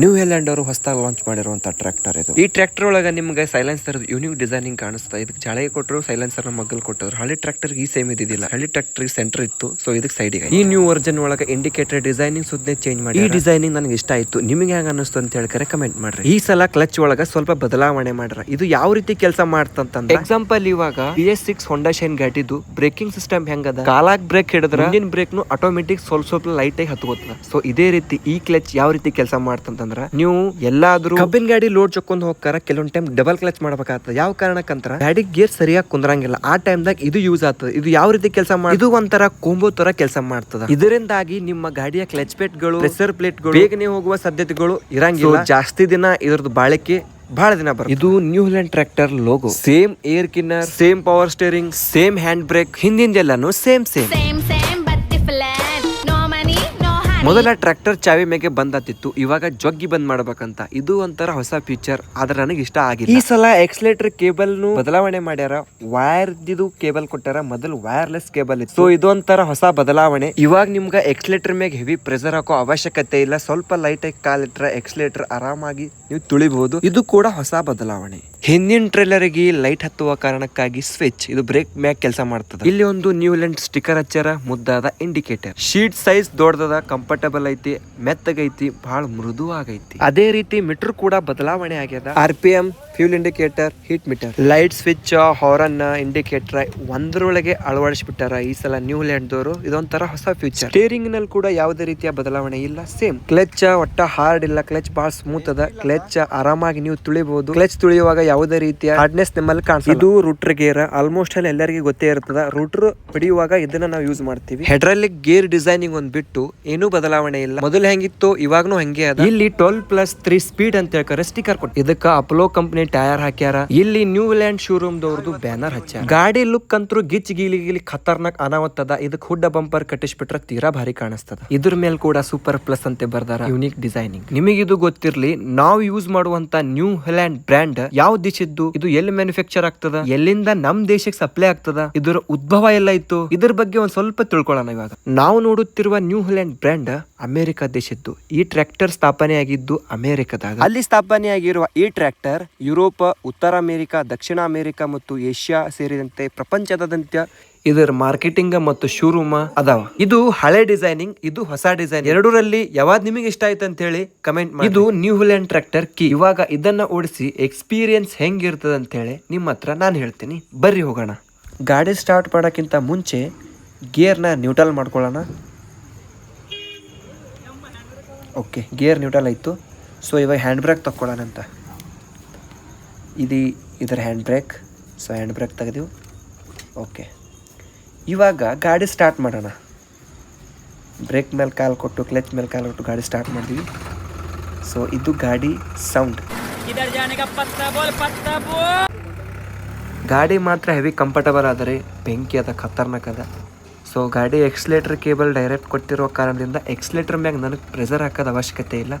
New ಹೆಲ್ಯಾಂಡ್ ಅವರು ಹೊಸದಾಗಿ launch ಮಾಡಿರುವಂತ ಟ್ರ್ಯಾಕ್ಟರ್ ಇದು. ಈ ಟ್ರ್ಯಾಕ್ಟರ್ ಒಳಗೆ ನಿಮ್ಗೆ ಸೈಲೆನ್ಸರ್ ಯೂನಿಕ್ ಡಿಸೈನಿಂಗ್ ಕಾಣಿಸ್ತಾ ಇದಕ್ಕೆ ಜಾಳಿಗೆ ಕೊಟ್ಟರು ಸೈಲೆನ್ಸರ್ ಮಗ್ಗಲ್ ಕೊಟ್ಟರು ಹಳೆ ಟ್ರ್ಯಾಕ್ಟರ್ ಈ ಸೇಮ್ ಇದಿಲ್ಲ ಹಳೆ ಟ್ರ್ಯಾಕ್ಟರ್ ಸೆಂಟರ್ ಇತ್ತು ಸೊ ಇದಕ್ಕೆ ಸೈಡಿಗೆ ಈ ನ್ಯೂ ವರ್ಜನ್ ಒಳಗೆ ಇಂಡಿಕೇಟರ್ ಡಿಸೈನಿಂಗ್ ಸುದ್ದಿ ಚೇಂಜ್ ಮಾಡಿ ಈ ಡಿಸೈನಿಂಗ್ ನನಗೆ ಇಷ್ಟ ಆಯ್ತು. ನಿಮಗೆ ಹೆಂಗ ಅನಿಸ್ತು ಅಂತ ಹೇಳಿ ಕಮೆಂಟ್ ಮಾಡ್ರಿ. ಈ ಸಲ ಕ್ಲಚ್ ಒಳಗ ಸ್ವಲ್ಪ ಬದಲಾವಣೆ ಮಾಡ್ರ. ಇದು ಯಾವ ರೀತಿ ಕೆಲಸ ಮಾಡ್ತಂತಂದ್ರೆ? ಎಕ್ಸಾಂಪಲ್ ಇವಾಗ B S six Honda Shine ಗಾಡಿದು ಬ್ರೇಕಿಂಗ್ ಸಿಸ್ಟಮ್ ಹೆಂಗದ? ಕಾಲಾಗ್ ಬ್ರೇಕ್ ಹಿಡಿದ್ರೆ ಇಂಜಿನ್ ಬ್ರೇಕ್ ನು ಆಟೋಮೆಟಿಕ್ ಸ್ವಲ್ಪ ಸ್ವಲ್ಪ ಲೈಟ್ ಆಗಿ ಹತ್ಕೋತದ ಸೊ ಇದೇ ರೀತಿ ಈ ಕ್ಲಚ್ ಯಾವ ರೀತಿ ಕೆಲಸ ಮಾಡ್ತಂತಂದ್ರ ನೀವು ಎಲ್ಲಾದ್ರೂ ಕಬ್ಬಿನ ಗಾಡಿ ಲೋಡ್ ಚೊಕ್ಕೊಂಡ್ ಹೋಗ್ತಾರ ಕೆಲವೊಂದ್ ಟೈಮ್ ಡಬಲ್ ಕ್ಲಚ್ ಮಾಡ್ಬೇಕಾಗ್ತದೆ. ಯಾವ ಕಾರಣಕ್ಕಂತರ ಗಾಡಿ ಗೇರ್ ಸರಿಯಾಗಿ ಕುಂದ್ರಂಗಿಲ್ಲ. ಆ ಟೈಮ್ ದಾಗ ಇದು ಯೂಸ್ ಆಗ್ತದೆ. ಇದು ಯಾವ ರೀತಿ ಕೆಲಸ ಮಾಡಿ ಇದು ಒಂಥರ ಕೊಂಬೋ ತರ ಕೆಲಸ ಮಾಡ್ತದ. ಇದರಿಂದಾಗಿ ನಿಮ್ಮ ಗಾಡಿಯ ಕ್ಲಚ್ ಪ್ಲೇಟ್ಗಳು ಪ್ರೆಸರ್ ಪ್ಲೇಟ್ಗಳು ಬೇಗನೆ ಹೋಗುವ ಸಾಧ್ಯತೆಗಳು ಇರಂಗಿಲ್ಲ. ಜಾಸ್ತಿ ದಿನ ಇದ್ರದ್ದು ಬಾಳಿಕೆ ಬಹಳ ದಿನ ಬರುತ್ತೆ. ಇದು New Holland tractor logo same air cleaner same power steering same hand brake ಹಿಂದಿಂದೆಲ್ಲಾನು same same ಮೊದಲ ಟ್ರ್ಯಾಕ್ಟರ್ ಚಾವಿ ಮೇಗೆ ಬಂದತ್ತಿತ್ತು ಇವಾಗ ಜಗ್ಗಿ ಬಂದ್ ಮಾಡ್ಬೇಕಂತ. ಇದು ಒಂಥರ ಹೊಸ ಫೀಚರ್ ಆದ್ರೆ ನನಗೆ ಇಷ್ಟ ಆಗಿದೆ ಈ ಸಲ ಎಕ್ಸಲೇಟರ್ ಕೇಬಲ್ ನು ಬದಲಾವಣೆ ಮಾಡ್ಯಾರ ವೈರ್ ಇದು ಕೇಬಲ್ ಕೊಟ್ಟಾರ, ಮೊದಲು ವೈರ್ಲೆಸ್ ಕೇಬಲ್ ಇತ್ತು. ಸೊ ಇದೊಂಥರ ಹೊಸ ಬದಲಾವಣೆ. ಇವಾಗ ನಿಮ್ಗೆ ಎಕ್ಸಲೇಟರ್ ಮೇಲೆ ಹೆವಿ ಪ್ರೆಸರ್ ಹಾಕೋ ಅವಶ್ಯಕತೆ ಇಲ್ಲ, ಸ್ವಲ್ಪ ಲೈಟ್ ಆಗಿ ಕಾಲಿಟ್ರೆ ಎಕ್ಸಲೇಟರ್ ಆರಾಮಾಗಿ ನೀವು ತುಳಿಬಹುದು ಇದು ಕೂಡ ಹೊಸ ಬದಲಾವಣೆ. ಹಿಂದಿನ ಟ್ರೇಲರ್ಗೆ ಲೈಟ್ ಹತ್ತುವ ಕಾರಣಕ್ಕಾಗಿ ಸ್ವಿಚ್ ಇದು ಬ್ರೇಕ್ ಮ್ಯಾಗ್ ಕೆಲಸ ಮಾಡ್ತದೆ. ಇಲ್ಲಿ ಒಂದು ನ್ಯೂಲೆಂಡ್ ಸ್ಟಿಕರ್ ಹಚ್ಚಾರ ಮುದ್ದಾದ ಇಂಡಿಕೇಟರ್ ಶೀಟ್ ಸೈಜ್ ದೊಡ್ಡದ ಕಂಫರ್ಟಬಲ್ ಐತಿ ಮೆತ್ತಗೈತಿ ಬಹಳ ಮೃದು ಆಗೈತಿ ಅದೇ ರೀತಿ ಮೀಟರ್ ಕೂಡ ಬದಲಾವಣೆ ಆಗ್ಯದ. R P M fuel indicator heat meter. Light switch horn indicator ಒಂದರೊಳಗೆ ಅಳವಡಿಸ್ಬಿಟ್ಟಾರ ಈ ಸಲ ನ್ಯೂ ಲ್ಯಾಂಡ್ ದವರು ಇದೊಂಥರ ಹೊಸ ಫ್ಯೂಚರ್. ಸ್ಟೇರಿಂಗ್ನಲ್ಲಿ ಕೂಡ ಯಾವುದೇ ರೀತಿಯ ಬದಲಾವಣೆ ಇಲ್ಲ ಸೇಮ್. ಕ್ಲಚ್ ಒಟ್ಟ ಹಾರ್ಡ್ ಇಲ್ಲ ಕ್ಲಚ್ ಬಹಳ ಸ್ಮೂತ್ ಅದ. ಕ್ಲಚ್ ಆರಾಮಾಗಿ ನೀವು ತುಳಿಬಹುದು ಕ್ಲಚ್ ತುಳಿಯುವಾಗ ಯಾವುದೇ ರೀತಿಯ ಹಾರ್ಡ್ನೆಸ್ ನಿಮ್ಮಲ್ಲಿ ಕಾಣಿಸ್ ಇದು ರೂಟರ್ ಗೇರ್. ಆಲ್ಮೋಸ್ಟ್ ಅಲ್ಲಿ ಎಲ್ಲರಿಗೂ ಗೊತ್ತೇ ಇರ್ತದ. ರೂಟರ್ ಪಡೆಯುವಾಗ ಇದನ್ನ ನಾವು ಯೂಸ್ ಮಾಡ್ತೀವಿ. ಹೆಡ್ರಾಲಿಕ್ ಗೇರ್ ಡಿಸೈನಿಂಗ್ ಒಂದ್ ಬಿಟ್ಟು ಏನೂ ಬದಲಾವಣೆ ಇಲ್ಲ. ಮೊದಲು ಹೆಂಗಿತ್ತು, ಇವಾಗ್ನು ಹೆಂಗೆ ಅದ? ಇಲ್ಲಿ ಟ್ವೆಲ್ ಪ್ಲಸ್ ತ್ರೀ ಸ್ಪೀಡ್ ಅಂತ ಹೇಳ್ಕರೆ ಸ್ಟಿಕರ್ ಕೊಟ್ಟು. ಇದಕ್ಕ ಅಪೋಲೋ ಕಂಪನಿ ಟೈರ್ ಹಾಕ್ಯಾರ. ಇಲ್ಲಿ ನ್ಯೂ ಲ್ಯಾಂಡ್ ಶೋರೂಮ್ ದವ್ರದ್ದು ಬ್ಯಾನರ್ ಹಚ್ಚಾರ ಗಾಡಿ ಲುಕ್ ಅಂತೂ ಗಿಚ್ ಗೀಲಿ ಗೀಲಿ ಖತರ್ನಾಕ್ ಅನಾವತ್ತದ ಇದಕ್ ಹುಡ್ಡ ಬಂಪರ್ ಕಟ್ಟಿಸ್ಬಿಟ್ರ ತೀರಾ ಭಾರಿ ಕಾಣಿಸ್ತದ. ಇದ್ರ ಮೇಲೆ ಕೂಡ ಸೂಪರ್ ಪ್ಲಸ್ ಅಂತ ಬರ್ದಾರ ಯುನಿಕ್ ಡಿಸೈನಿಂಗ್ ನಿಮಗೆ ಇದು ಗೊತ್ತಿರ್ಲಿ, ನಾವು ಯೂಸ್ ಮಾಡುವಂತ ನ್ಯೂ ಲ್ಯಾಂಡ್ ಬ್ರ್ಯಾಂಡ್ ಯಾವ ದೇಶದ್ದು? ಇದು ಎಲ್ಲಿ ಮ್ಯಾನುಫ್ಯಾಕ್ಚರ್ ಆಗ್ತದ? ಎಲ್ಲಿಂದ ನಮ್ ದೇಶಕ್ಕೆ ಸಪ್ಲೈ ಆಗ್ತದ? ಇದರ ಉದ್ಭವ ಎಲ್ಲ ಇತ್ತು. ಇದ್ರ ಬಗ್ಗೆ ಒಂದ್ ಸ್ವಲ್ಪ ತಿಳ್ಕೊಳ್ಳೋಣ ಇವಾಗ. ನಾವು ನೋಡುತ್ತಿರುವ ನ್ಯೂ ಹೆಲ್ಯಾಂಡ್ ಬ್ರ್ಯಾಂಡ್ ಅಮೆರಿಕ ದೇಶದ್ದು. ಈ ಟ್ರ್ಯಾಕ್ಟರ್ ಸ್ಥಾಪನೆ ಆಗಿದ್ದು ಅಮೆರಿಕದಾಗ. ಅಲ್ಲಿ ಸ್ಥಾಪನೆ ಆಗಿರುವ ಈ ಟ್ರ್ಯಾಕ್ಟರ್ ಯುರೋಪ ಉತ್ತರ ಅಮೆರಿಕ ದಕ್ಷಿಣ ಅಮೆರಿಕ ಮತ್ತು ಏಷ್ಯಾ ಸೇರಿದಂತೆ ಪ್ರಪಂಚದಾದ್ಯಂತ ಇದರ ಮಾರ್ಕೆಟಿಂಗ್ ಮತ್ತು ಶೋರೂಮ್ ಅದಾವ. ಇದು ಹಳೆ ಡಿಸೈನಿಂಗ್ ಇದು ಹೊಸ ಡಿಸೈನ್ ಎರಡರಲ್ಲಿ ಯಾವಾಗ ನಿಮಗೆ ಇಷ್ಟ ಆಯ್ತು ಅಂತ ಹೇಳಿ ಕಮೆಂಟ್ ಮಾಡಿ. ಇದು ನ್ಯೂ ಟ್ರ್ಯಾಕ್ಟರ್ ಕಿ ಇವಾಗ ಇದನ್ನ ಓಡಿಸಿ ಎಕ್ಸ್ಪೀರಿಯನ್ಸ್ ಹೆಂಗಿರ್ತದೆ ಅಂತ ಹೇಳಿ ನಿಮ್ಮ ಹತ್ರ ನಾನು ಹೇಳ್ತೀನಿ. ಬರ್ರಿ ಹೋಗೋಣ. ಗಾಡಿ ಸ್ಟಾರ್ಟ್ ಮಾಡೋಕ್ಕಿಂತ ಮುಂಚೆ ಗೇರ್ನ ನ್ಯೂಟ್ರಲ್ ಮಾಡ್ಕೊಳ್ಳೋಣ. ಓಕೆ ಗೇರ್ ನ್ಯೂಟ್ರಲ್ ಆಯಿತು. ಸೊ ಇವಾಗ ಹ್ಯಾಂಡ್ ಬ್ರೇಕ್ ತಗೊಳ್ಳೋಣ ಅಂತ. ಇದು ಇದರ hand brake so hand brake ತೆಗೆದೆವು. Okay. ಇವಾಗ ಗಾಡಿ ಸ್ಟಾರ್ಟ್ ಮಾಡೋಣ. ಬ್ರೇಕ್ ಮೇಲೆ ಕಾಲು ಕೊಟ್ಟು ಕ್ಲಚ್ ಮೇಲೆ ಕಾಲು ಕೊಟ್ಟು ಗಾಡಿ ಸ್ಟಾರ್ಟ್ ಮಾಡಿದ್ವಿ. ಸೊ ಇದು ಗಾಡಿ ಸೌಂಡ್ ಗಾಡಿ ಮಾತ್ರ ಹೆವಿ ಕಂಫರ್ಟಬಲ್ ಆದರೆ ಬೆಂಕಿ ಅದ ಖತರ್ನಾಕ್ ಅದ ಸೊ ಗಾಡಿ ಎಕ್ಸ್ಲೇಟರ್ ಕೇಬಲ್ ಡೈರೆಕ್ಟ್ ಕೊಟ್ಟಿರೋ ಕಾರಣದಿಂದ ಎಕ್ಸ್ಲೇಟರ್ ಮ್ಯಾಗ ನನಗೆ ಪ್ರೆಸರ್ ಹಾಕೋದು ಅವಶ್ಯಕತೆ ಇಲ್ಲ.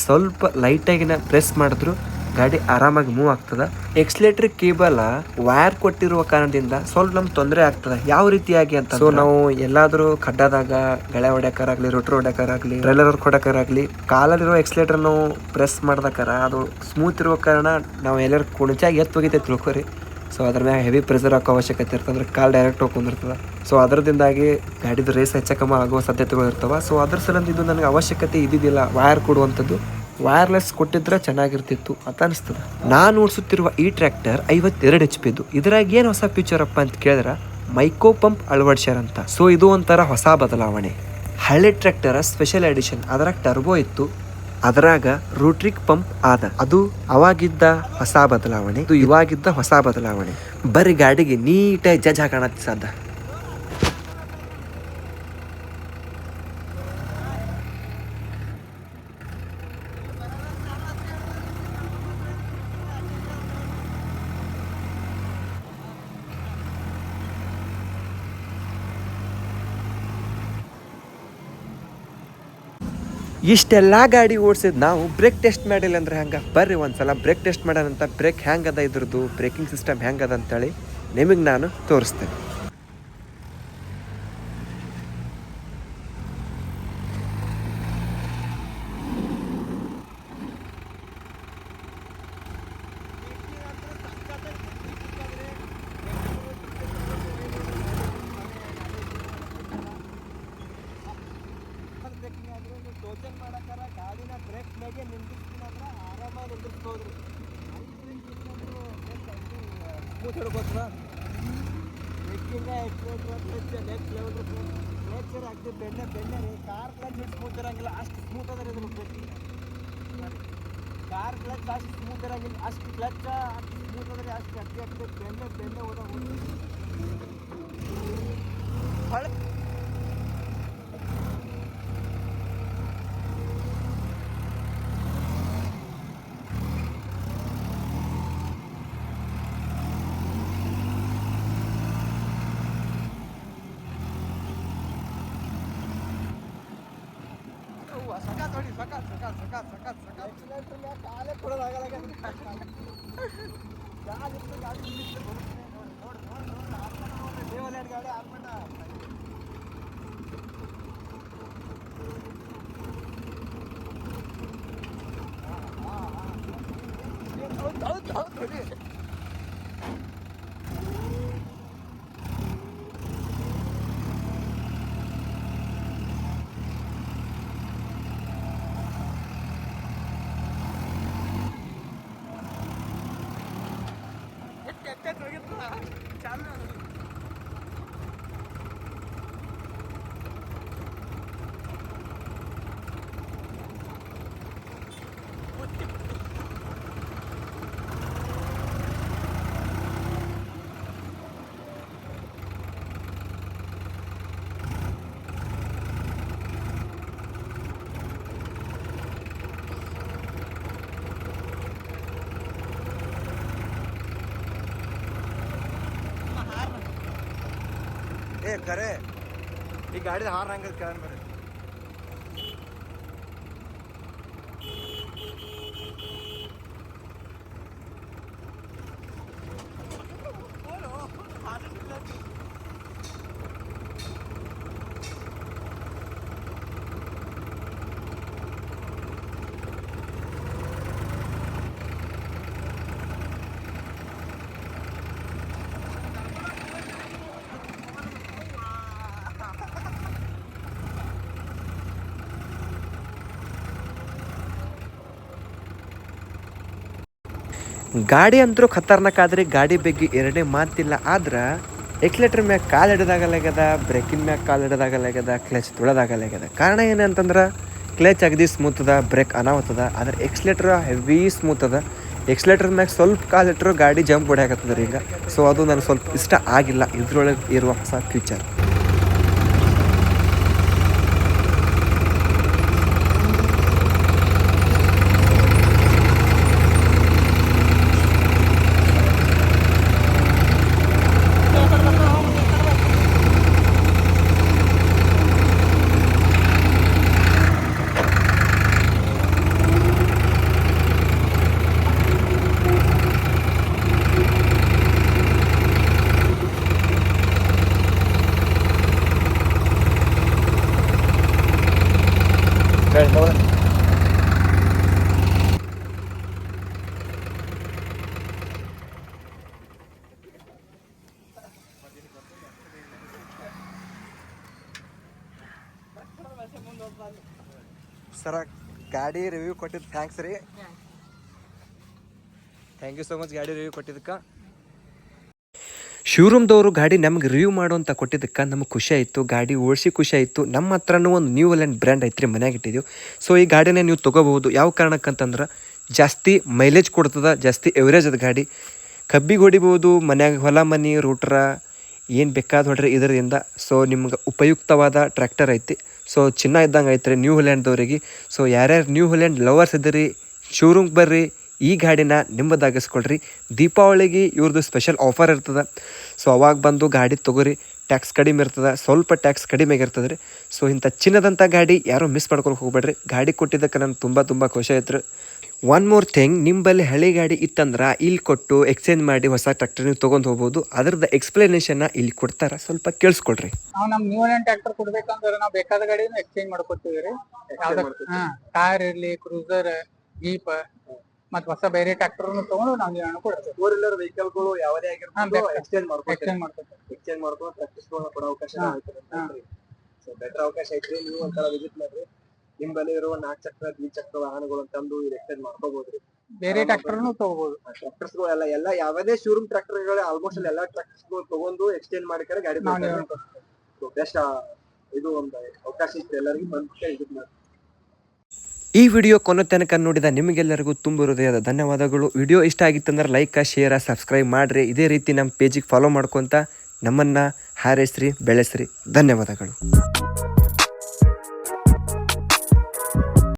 ಸ್ವಲ್ಪ ಲೈಟಾಗಿ ನಾ ಪ್ರೆಸ್ ಮಾಡಿದ್ರು ಗಾಡಿ ಆರಾಮಾಗಿ ಮೂವ್ ಆಗ್ತದೆ. ಎಕ್ಸ್ಲೇಟರ್ ಕೇಬಲ್ ವೈರ್ ಕೊಟ್ಟಿರುವ ಕಾರಣದಿಂದ ಸ್ವಲ್ಪ ನಮ್ಗೆ ತೊಂದರೆ ಆಗ್ತದೆ. ಯಾವ ರೀತಿಯಾಗಿ ಅಂತ ಸೊ ನಾವು ಎಲ್ಲಾದರೂ ಖಡ್ಡದಾಗ ಗಳೆ ಹೊಡ್ಯಾಕರಾಗ್ಲಿ ರೋಟ್ರ್ ಹೊಡ್ಯಾಕರಾಗ್ಲಿ ಟ್ರೈಲರ್ ವರ್ಕ್ ಹೊಡ್ಯಾಕರಾಗ್ಲಿ ಕಾಲಲ್ಲಿರೋ ಎಕ್ಸ್ಲೇಟರ್ ನಾವು ಪ್ರೆಸ್ ಮಾಡ್ದಕ್ಕಾರ ಅದು ಸ್ಮೂತ್ ಇರುವ ಕಾರಣ ನಾವು ಎಲ್ಲರೂ ಕುಣಿಚಾಗಿ ಎತ್ತು ಹೋಗಿದ್ದೆ ತಿಳ್ಕೊರಿ. ಸೊ ಅದ್ರ ಮ್ಯಾಗ ಹೆವಿ ಪ್ರೆಷರ್ ಹಾಕೋ ಅವಶ್ಯಕತೆ ಇರ್ತಂದ್ರೆ ಅಂದ್ರೆ ಕಾಲ್ ಡೈರೆಕ್ಟ್ ಹೋಗಿ ಕುಂದಿರ್ತದೆ. ಸೊ ಅದರದಿಂದಾಗಿ ಗಾಡಿದ ರೇಸ್ ಹೆಚ್ಚಕಮ್ಮ ಆಗುವ ಸಾಧ್ಯತೆಗಳು ಇರ್ತವೆ. ಸೊ ಅದ್ರ ಸಲಂದ ಇದು ನನಗೆ ಅವಶ್ಯಕತೆ ಇದ್ದಿದ್ದಿಲ್ಲ ವೈರ್ ಕೊಡುವಂಥದ್ದು. ವೈರ್ಲೆಸ್ ಕೊಟ್ಟಿದ್ರೆ ಚೆನ್ನಾಗಿರ್ತಿತ್ತು ಅಂತ ಅನಿಸ್ತದೆ. ನಾನು ಓಡಿಸುತ್ತಿರುವ ಈ ಟ್ರ್ಯಾಕ್ಟರ್ ಐವತ್ತೆರಡು ಎಚ್ ಪಿದು ಇದ್ರಾಗ ಏನು ಹೊಸ ಫ್ಯೂಚರ್ ಅಪ್ಪ ಅಂತ ಕೇಳಿದ್ರೆ ಮೈಕೋ ಪಂಪ್ ಅಳವಡಿಸ್ಯಾರ ಅಂತ. ಸೊ ಇದು ಒಂಥರ ಹೊಸ ಬದಲಾವಣೆ. ಹಳೆ ಟ್ರ್ಯಾಕ್ಟರ್ ಸ್ಪೆಷಲ್ ಎಡಿಷನ್ ಅದ್ರಾಗ ಟರ್ಬೋ ಇತ್ತು. ಅದರಾಗ ರೂಟ್ರಿಕ್ ಪಂಪ್ ಆದ. ಅದು ಅವಾಗಿದ್ದ ಹೊಸ ಬದಲಾವಣೆ. ಇದು ಇವಾಗಿದ್ದ ಹೊಸ ಬದಲಾವಣೆ. ಬರೀ ಗಾಡಿಗೆ ನೀಟಾಗಿ ಜಜ್ ಹಾಕೋಣ ಸಾಧ್ಯ. ಇಷ್ಟೆಲ್ಲ ಗಾಡಿ ಓಡಿಸಿದ್ ನಾವು ಬ್ರೇಕ್ ಟೆಸ್ಟ್ ಮಾಡಿಲ್ಲ ಅಂದ್ರೆ ಹಂಗ? ಬರ್ರಿ ಒಂದ್ಸಲ ಬ್ರೇಕ್ ಟೆಸ್ಟ್ ಮಾಡೋಣ ಅಂತ ಬ್ರೇಕ್ ಹ್ಯಾಂಗ್ ಅದ ಇದ್ರದ್ದು? ಬ್ರೇಕಿಂಗ್ ಸಿಸ್ಟಮ್ ಹೆಂಗದ ಅಂತೇಳಿ ನಿಮಗೆ ನಾನು ತೋರಿಸ್ತೇನೆ. ಹಿಡ್ಕೋತದ ನೆಕ್ಕಿಂದ ಎಕ್ಸ್ಲೇಟ್ರ್ ನೆಕ್ಸ್ಟ್ ಲೆವೆಲ್ ನೇಚರ್ ಆಗ್ತದೆ ಬೆಣ್ಣೆ ಬೆಣ್ಣೆ ರೀ. ಕಾರ್ ಕ್ಲಚ್ ಹಿಟ್ಟು ಸ್ಮೂತ್ ಇರಂಗಿಲ್ಲ ಅಷ್ಟು ಸ್ಮೂತ್ ಅದ ರೀ ಇದ್ರ ಕಾರ್ ಕ್ಲಚ್ ಅಷ್ಟು ಸ್ಮೂತ್ ಇರಂಗಿಲ್ಲ, ಅಷ್ಟು ಕ್ಲಚ್, ಅಷ್ಟು ಸ್ಮೂತ್ ಅದ ರೀ, ಅಷ್ಟು ಅಟ್ಟಿ ಆಗ್ತದೆ ಬೆಣ್ಣೆ ಬೆಣ್ಣೆ ಹೋದಾಗ ಹೊಳ सकाळ सकाळ सकाळ. काल थोडं लागायला गाडी ಎತ್ತ ಎತ್ತ ಹೋಗಿತ್ತು ಚಾಲು ಏ ಕರೆ ಈ ಗಾಡಿದ ಹಾರ್ನ್ ಹಂಗದ ಕೇಳನ್ ಬರ್ರಿ ಗಾಡಿ ಅಂತೂ ಖತರ್ನಾಕ್ ಆದ್ರೆ ಗಾಡಿ ಬಗ್ಗೆ ಎರಡೇ ಮಾತಿಲ್ಲ. ಆದ್ರ ಎಕ್ಲೇಟರ್ ಮ್ಯಾಗ ಕಾಲು ಹಿಡಿದಾಗಲಾಗ್ಯದ ಬ್ರೇಕಿನ ಮ್ಯಾಗ ಕಾಲು ಹಿಡಿದಾಗಲಾಗ್ಯದ, ಕ್ಲಚ್ ತುಳದಾಗಲಾಗ್ಯದ. ಕಾರಣ ಏನಂತಂದ್ರೆ ಕ್ಲಚ್ ಅಗದಿ ಸ್ಮೂತ್ ಅದ, ಬ್ರೇಕ್ ಅನಾವತ್ತದ ಆದ್ರೆ ಎಕ್ಸ್ಲೇಟ್ರ್ ಹೆವಿ ಸ್ಮೂತ್ ಅದ. ಎಕ್ಸ್ಲೆಟ್ರ್ ಮ್ಯಾಗ ಸ್ವಲ್ಪ ಕಾಲು ಇಟ್ಟರು ಗಾಡಿ ಜಂಪ್ ಹೊಡ್ಯಾಕತ್ತದ ಈಗ. ಸೊ ಅದು ನನಗೆ ಸ್ವಲ್ಪ ಇಷ್ಟ ಆಗಿಲ್ಲ. ಇದ್ರೊಳಗೆ ಇರುವ ಹೊಸ ಫ್ಯೂಚರ್ ಸರ, ಗಾಡಿ ರಿವ್ಯೂ ಕೊಟ್ಟಿದ್ದು ಥ್ಯಾಂಕ್ಸ್ ರೀ. ಥ್ಯಾಂಕ್ ಯು ಸೊ ಮಚ್ ಗಾಡಿ ರಿವ್ಯೂ ಕೊಟ್ಟಿದ್ದಕ್ಕೆ. ಶೋರೂಮ್ದವರು ಗಾಡಿ ನಮ್ಗೆ ರಿವ್ಯೂ ಮಾಡು ಅಂತ ಕೊಟ್ಟಿದ್ದಕ್ಕೆ ನಮಗೆ ಖುಷಿ ಆಯಿತು, ಗಾಡಿ ಓಡಿಸಿ ಖುಷಿ ಆಯಿತು. ನಮ್ಮ ಹತ್ರನೂ ಒಂದು ನ್ಯೂ ಲ್ಯಾಂಡ್ ಬ್ರ್ಯಾಂಡ್ ಐತ್ರಿ, ಮನೆಯಾಗ ಇಟ್ಟಿದ್ದೀವಿ ಸೊ ಈ ಗಾಡಿನೇ ನೀವು ತೊಗೋಬಹುದು. ಯಾವ ಕಾರಣಕ್ಕಂತಂದ್ರೆ ಜಾಸ್ತಿ ಮೈಲೇಜ್ ಕೊಡ್ತದೆ, ಜಾಸ್ತಿ ಎವರೇಜ್ ಅದ ಗಾಡಿ. ಕಬ್ಬಿಗೆ ಹೊಡಿಬೋದು, ಮನ್ಯಾಗ ಹೊಲ, ಮನೆ ರೂಟ್ರ ಏನು ಬೇಕಾದ ಹೊಡ್ರಿ ಇದರಿಂದ ಸೊ ನಿಮ್ಗೆ ಉಪಯುಕ್ತವಾದ ಟ್ರ್ಯಾಕ್ಟರ್ ಐತಿ. ಸೊ ಚಿನ್ನ ಇದ್ದಂಗೆ ಐತ್ರಿ ನ್ಯೂ ಹೊಲ್ಯಾಂಡ್ದವ್ರಿಗೆ ಸೊ ಯಾರ್ಯಾರು ನ್ಯೂ ಹುಲ್ಯಾಂಡ್ ಲವರ್ಸ್ ಇದ್ದೀರಿ ಶೋರೂಮ್ಗೆ ಬರ್ರಿ, ಈ ಗಾಡಿನ ನಿಮ್ಮದಾಗಿಸ್ಕೊಳ್ರಿ. ದೀಪಾವಳಿಗೆ ಇವ್ರದ್ದು ಸ್ಪೆಷಲ್ ಆಫರ್ ಇರ್ತದೆ. ಸೊ ಅವಾಗ ಬಂದು ಗಾಡಿ ತೊಗೋರಿ ಟ್ಯಾಕ್ಸ್ ಕಡಿಮೆ ಇರ್ತದೆ, ಸ್ವಲ್ಪ ಟ್ಯಾಕ್ಸ್ ಕಡಿಮೆ ಆಗಿರ್ತದೆ ರೀ ಸೊ ಇಂಥ ಚಿನ್ನದಂಥ ಗಾಡಿ ಯಾರೂ ಮಿಸ್ ಮಾಡ್ಕೊಳಕ್ಕೆ ಹೋಗ್ಬೇಡ್ರಿ. ಗಾಡಿ ಕೊಟ್ಟಿದ್ದಕ್ಕೆ ನಾನು ತುಂಬ ತುಂಬ ಖುಷಿ ಆಯ್ತು ಒನ್ ಮೋರ್ ಥಿಂಗ್ ನಿಂಬಲ್ಲಿ ಹಳೆ ಗಾಡಿ ಇತ್ತಂದ್ರೆ ಇಲ್ಲಿ ಕೊಟ್ಟು ಎಕ್ಸ್ಚೇಂಜ್ ಮಾಡಿ ಹೊಸ ಟ್ರ್ಯಾಕ್ಟರ್ ನೀವು ತೊಗೊಂಡು ಹೋಗ್ಬೋದು. ಅದ್ರದ್ದು ಎಕ್ಸ್ಪ್ಲನೇಷನ್ನ ಇಲ್ಲಿ ಕೊಡ್ತಾರ. ಸ್ವಲ್ಪ ಕೇಳಿಸ್ಕೊಳ್ರಿ ನಾವು ನಮ್ ನ್ಯೂ ಏನ್ ಟ್ರ್ಯಾಕ್ಟರ್ ಕೊಡ್ಬೇಕಂದ್ರೆ ನಾವು ಬೇಕಾದ ಗಾಡಿನ ಎಕ್ಸ್ಚೇಂಜ್ ಮಾಡ್ಕೊತೀವಿ ರೀ. ಹಾ ಕಾರ್ ಇರ್ಲಿ ಕ್ರೂಸರ್ ಜೀಪ್ ಮತ್ತೆ ಹೊಸ ಬೇರೆ ಟ್ರ್ಯಾಕ್ಟರ್ ತಗೊಂಡು ನಾವು ನೀವು ಕೊಡ್ತೀವಿ. ಫೋರ್ ವೀಲರ್ ವೆಹಿಕಲ್ಗಳು ಯಾವುದೇ ಬೇಕಾ- ಎಕ್ಸ್ಚೇಂಜ್ ಮಾಡ್ಕೊಂಡು ಎಕ್ಸ್ಚೇಂಜ್ ಮಾಡ್ಕೊಂಡು ಎಕ್ಸ್ಚೇಂಜ್ ಮಾಡ್ಕೊಂಡು ಪ್ರಾಕ್ಟೀಸ್ ಕೊಡೋ ಅವಕಾಶ ಬೆಟರ್ ಅವಕಾಶ ಐತ್ರಿ. ನೀವು ಒಂಥರ ವಿಸಿಟ್ ಮಾಡ್ರಿ. ನಿಮ್ ಬಳಿ ಇರುವ ನಾಲ್ಕು ಚಕ್ರ ದ್ವಿಚಕ್ರ ವಾಹನಗಳು ತಂದು ಇಲ್ಲಿ ಎಕ್ಸ್ಚೇಂಜ್ ಮಾಡ್ಕೋಬಹುದ್ರಿ ಬೇರೆ ಟ್ರ್ಯಾಕ್ಟರ್ನು ತಗೋಬಹುದು ಟ್ರಾಕ್ಟರ್ಸ್ ಎಲ್ಲ ಎಲ್ಲ ಯಾವುದೇ ಶೋರೂಮ್ ಟ್ರ್ಯಾಕ್ಟರ್ ಆಲ್ಮೋಸ್ಟ್ ಎಲ್ಲಾ ಟ್ರಾಕ್ಟರ್ಸ್ ತಗೊಂಡು ಎಕ್ಸ್ಚೇಂಜ್ ಮಾಡಿಕರೆ ಗಾಡಿ ಬೆಸ್ಟ್ ಇದು ಒಂದು ಅವಕಾಶ ಇತ್ತು ಎಲ್ಲರಿಗೂ ಬಂದ್ಬಿಟ್ಟು ಇದು ಮಾಡಿ ಈ ವಿಡಿಯೋ ಕೊನೆ ತನಕ ನೋಡಿದ ನಿಮಗೆಲ್ಲರಿಗೂ ತುಂಬ ಹೃದಯದ ಧನ್ಯವಾದಗಳು. ವಿಡಿಯೋ ಇಷ್ಟ ಆಗಿತ್ತಂದ್ರೆ ಲೈಕ್ ಶೇರ್ ಸಬ್ಸ್ಕ್ರೈಬ್ ಮಾಡ್ರಿ. ಇದೇ ರೀತಿ ನಮ್ಮ ಪೇಜಿಗೆ ಫಾಲೋ ಮಾಡ್ಕೊತ ನಮ್ಮನ್ನ ಹಾರೈಸ್ರಿ ಬೆಳೆಸ್ರಿ. ಧನ್ಯವಾದಗಳು.